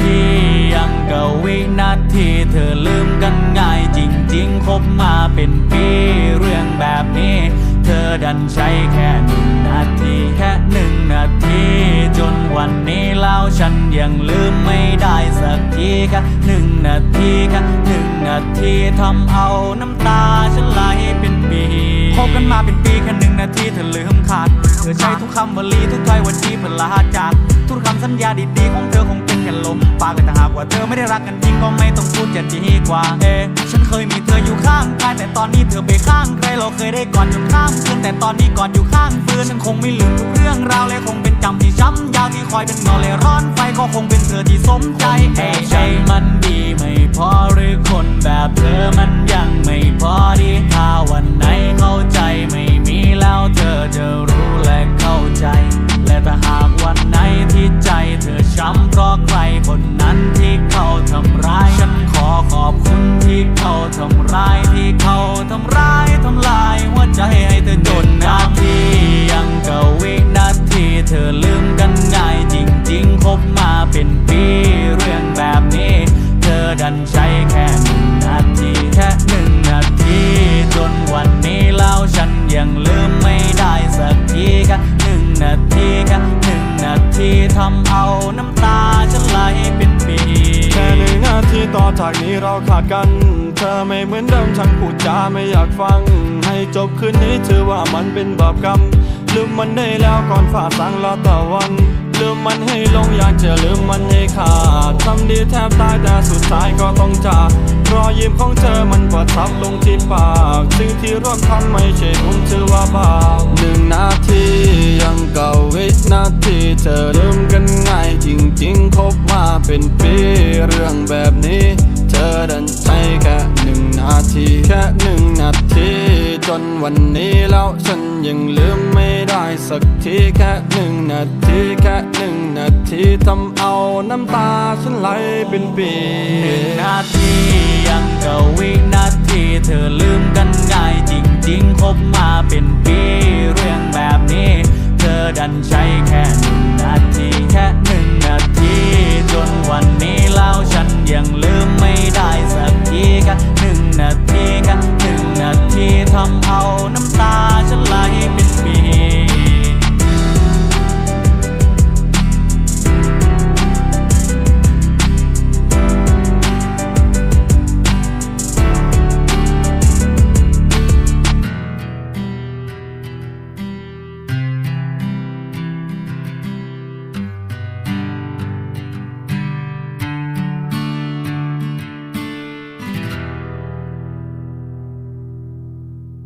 ทียังกับวินาทีเธอลืมกันง่ายจริงๆ คบมาเป็นปีเรื่องแบบนี้ เธอดันใช้แค่หนึ่งนาทีแค่หนึ่งนาที จนวันนี้แล้วฉันยังลืมไม่ได้สักทีแค่หนึ่งนาทีแค่หนึ่งนาทีทำเอาน้ำตาฉันไหลเป็นปีคบกันมาเป็นปีแค่หนึ่งนาทีเธอลืมขาด ธอใช้ทุกคำวลีทุกถ้อยวันที่เพื่อลาจาก ทุกคำสัญญาดีๆของเธอคงเป็นแค่ลมปากแต่ถ้าหากว่าเธอไม่ได้รักกันจริงก็ไม่ต้องพูดจะดีกว่า เอ ฉันเคยมีเธออยู่ข้างกายแต่ตอนนี้เธอไปข้างใครเราเคยได้กอดจนข้ามคืนแต่ตอนนี้กอดอยู่ข้างฟืนฉันคงไม่ลืมทุกเรื่องราวและคงเป็นจำที่ช้ำยาวที่คอยเป็นเงาและร้อนไฟก็คงเป็นเธอที่สมใจเอะใช่มัน เขาทำร้ายที่เขาทำร้ายทำลายหัวใจให้เธอจนนาทียังกับวินาทีเธอลืมกันง่ายจริงๆคบมาเป็นปีเรื่องแบบนี้ เธอดันใช้แค่หนึ่งนาทีแค่หนึ่งนาทีจนวันนี้แล้วฉันยังลืมไม่ได้สักทีแค่หนึ่งนาทีแค่หนึ่งนาทีทำเอาน้ำตาฉันไหลเป็น หนึ่งนาทีต่อจากนี้เราขาดกัน เธอไม่เหมือนเดิมฉันพูดจาไม่อยากฟัง ให้จบคืนนี้ถือว่ามันเป็นบาปกรรม ลืมมันได้แล้วก่อนฝ่าสังละตะวัน ลืมมันให้ลงอยากจะลืมมันให้ขาดทำดีแทบตายแต่สุดท้ายก็ต้องจากรอยยิ้มของเธอมันประทับลงที่ปากสิ่งที่ร่วมทำไม่ใช่บุญถือว่าบาปหนึ่งนาทียังเก่าวินาทีเธอ แบบนี้ เธอดันใช้แค่หนึ่งนาทีแค่หนึ่งนาที จนวันนี้แล้วฉันยังลืมไม่ได้สักทีแค่หนึ่งนาทีแค่หนึ่งนาทีทำเอาน้ำตาฉันไหลเป็นปีหนึ่งนาทียังกับวินาทีเธอลืมกัน